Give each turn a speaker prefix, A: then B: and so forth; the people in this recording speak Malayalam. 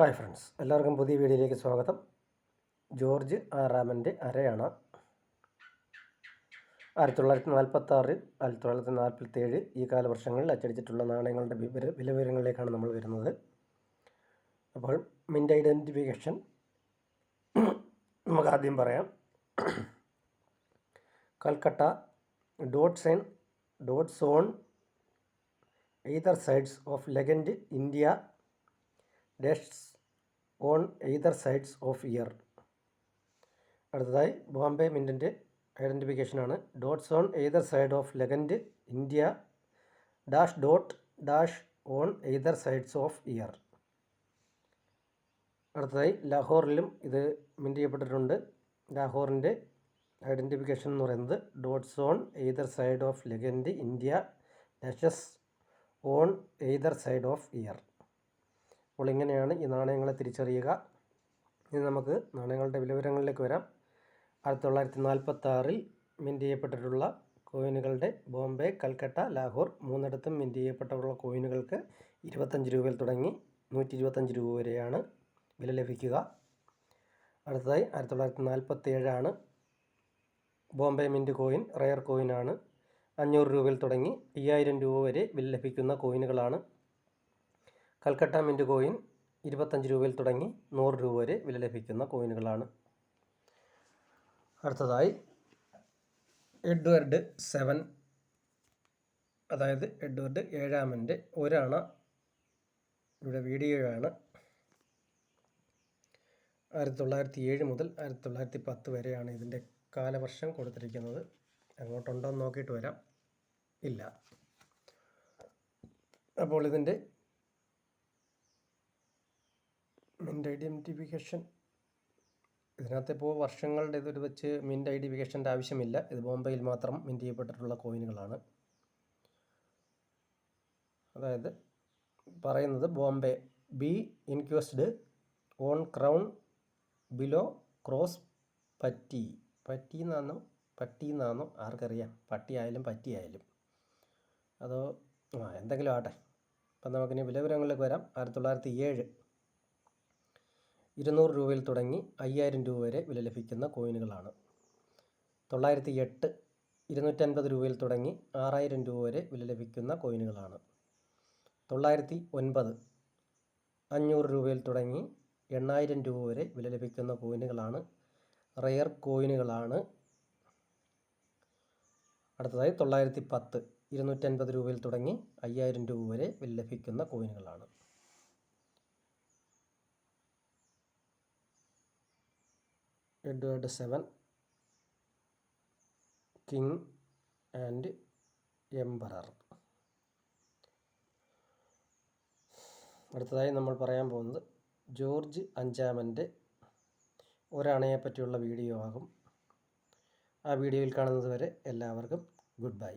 A: ഹായ് ഫ്രണ്ട്സ് എല്ലാവർക്കും പുതിയ വീഡിയോയിലേക്ക് സ്വാഗതം. ജോർജ് ആറാമന്റെ അരയാണ്. ആയിരത്തി തൊള്ളായിരത്തി നാൽപ്പത്തി ആറ് ആയിരത്തി തൊള്ളായിരത്തി നാൽപ്പത്തി ഏഴ് ഈ കാലവർഷങ്ങളിൽ അച്ചടിച്ചിട്ടുള്ള നാണയങ്ങളുടെ വില വിവരങ്ങളിലേക്കാണ് നമ്മൾ വരുന്നത്. അപ്പോൾ മിന്റ് ഐഡന്റിഫിക്കേഷൻ നമുക്ക് ആദ്യം പറയാം. Calcutta dot sign dot on either sides of legend India dash on either sides of year. അടുത്തതായി ബോംബെ മിന്റിന്റെ ഐഡന്റിഫിക്കേഷനാണ്. Dots on either side of legend India dash dot dash on either sides of year. അടുത്തതായി ലാഹോറിലും ഇത് മിന്റ് ചെയ്യപ്പെട്ടിട്ടുണ്ട്. ലാഹോറിന്റെ ഐഡന്റിഫിക്കേഷൻ എന്ന് പറയുന്നത് dots on either side of legend India dashes on either side of year. അപ്പോൾ ഇങ്ങനെയാണ് ഈ നാണയങ്ങളെ തിരിച്ചറിയുക. ഇനി നമുക്ക് നാണയങ്ങളുടെ വിലവിവരങ്ങളിലേക്ക് വരാം. ആയിരത്തി തൊള്ളായിരത്തി നാൽപ്പത്തി ആറിൽ മിന്റ് ചെയ്യപ്പെട്ടിട്ടുള്ള കോയിനുകളുടെ ബോംബെ കൽക്കട്ട ലാഹോർ മൂന്നിടത്തും മിന്റ് ചെയ്യപ്പെട്ടുള്ള കോയിനുകൾക്ക് ഇരുപത്തഞ്ച് രൂപയിൽ തുടങ്ങി നൂറ്റി ഇരുപത്തഞ്ച് രൂപ വരെയാണ് വില ലഭിക്കുക. അടുത്തതായി ആയിരത്തി തൊള്ളായിരത്തി നാൽപ്പത്തി ഏഴാണ് ബോംബെ മിന്റ് കോയിൻ റയർ കോയിനാണ് അഞ്ഞൂറ് രൂപയിൽ തുടങ്ങി അയ്യായിരം രൂപ വരെ വില ലഭിക്കുന്ന കോയിനുകളാണ് കൽക്കട്ട മിന്റ് കോയിൻ ഇരുപത്തഞ്ച് രൂപയിൽ തുടങ്ങി നൂറ് രൂപ വരെ വില ലഭിക്കുന്ന കോയിനുകളാണ്. അടുത്തതായി എഡ്വേർഡ് സെവൻ അതായത് എഡ്വേർഡ് ഏഴാമന്റെ ഒരണ ഇവിടെ വീഡിയോയാണ്. ആയിരത്തി തൊള്ളായിരത്തി ഏഴ് മുതൽ ആയിരത്തി തൊള്ളായിരത്തി പത്ത് വരെയാണ് ഇതിന്റെ കാലവർഷം കൊടുത്തിരിക്കുന്നത്. അങ്ങോട്ടുണ്ടോ എന്ന് നോക്കിയിട്ട് വരാം. ഇല്ല. അപ്പോൾ ഇതിന്റെ മിന്റ് ഐഡന്റിഫിക്കേഷൻ ഇതിനകത്ത് ഇപ്പോൾ വർഷങ്ങളുടെ ഇതൊരു വെച്ച് മിന്റ് ഐഡന്റിഫിക്കേഷന്റെ ആവശ്യമില്ല. ഇത് ബോംബെയിൽ മാത്രം മിന്റ് ചെയ്യപ്പെട്ടിട്ടുള്ള കോയിനുകളാണ്. അതായത് പറയുന്നത് Bombay B incused on crown below cross പറ്റി. പറ്റി എന്നാണോ പട്ടി എന്നാണോ ആർക്കറിയാം. പട്ടി ആയാലും പറ്റി ആയാലും. അതോ ആ എന്തെങ്കിലും ആട്ടെ അപ്പം നമുക്കിനി വിലവിവരങ്ങളിലേക്ക് വരാം. ആയിരത്തി തൊള്ളായിരത്തി ഏഴ്. ഇരുന്നൂറ് രൂപയിൽ തുടങ്ങി അയ്യായിരം രൂപ വരെ വില ലഭിക്കുന്ന കോയിനുകളാണ്. തൊള്ളായിരത്തി എട്ട് ഇരുന്നൂറ്റൻപത് രൂപയിൽ തുടങ്ങി ആറായിരം രൂപ വരെ വില ലഭിക്കുന്ന കോയിനുകളാണ്. തൊള്ളായിരത്തി ഒൻപത് അഞ്ഞൂറ് രൂപയിൽ തുടങ്ങി എണ്ണായിരം രൂപ വരെ വില ലഭിക്കുന്ന കോയിനുകളാണ്. റെയർ കോയിനുകളാണ്. അടുത്തതായി തൊള്ളായിരത്തി പത്ത് ഇരുന്നൂറ്റൻപത് രൂപയിൽ തുടങ്ങി അയ്യായിരം രൂപ വരെ വില ലഭിക്കുന്ന കോയിനുകളാണ്. Edward seven king and emperor അടുത്തതായി നമ്മൾ പറയാൻ പോകുന്നത് ജോർജ് അഞ്ചാമന്റെ ഒരണയെ പറ്റിയുള്ള വീഡിയോ ആകും. ആ വീഡിയോയിൽ കാണുന്നത് വരെ എല്ലാവർക്കും ഗുഡ് ബൈ.